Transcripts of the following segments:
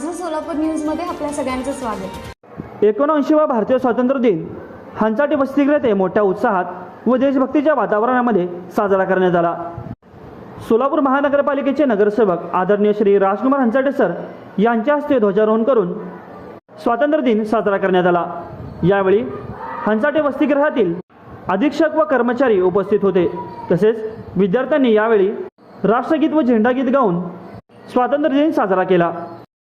माझं सोलापूर न्यूजमध्ये आपल्या सगळ्यांचं स्वागत. एकोणऐंशीवा भारतीय स्वातंत्र्य दिन. हंचाटी वसतिगृहात मोठ्या उत्साहात व देशभक्तीच्या वातावरणामध्ये साजरा करण्यात आला. सोलापूर महानगरपालिकेचे नगरसेवक आदरणीय श्री राजकुमार हंचाटे सर यांच्या हस्ते ध्वजारोहण करून स्वातंत्र्य दिन साजरा करण्यात आला. यावेळी हंचाटे वसतिगृहातील अधीक्षक व कर्मचारी उपस्थित होते. तसेच विद्यार्थ्यांनी यावेळी राष्ट्रगीत व झेंडागीत गाऊन स्वातंत्र्य दिन साजरा केला.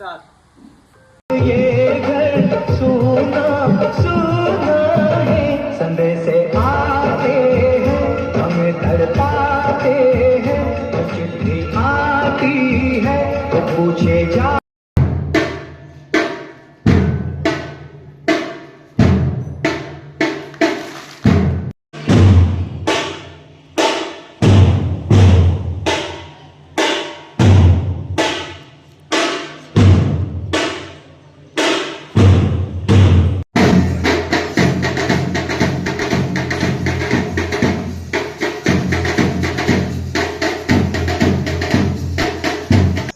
ये घर सुना सुना संदेश आते हैं, हमें हैं। चिट्ठी आती है तो पूछे जा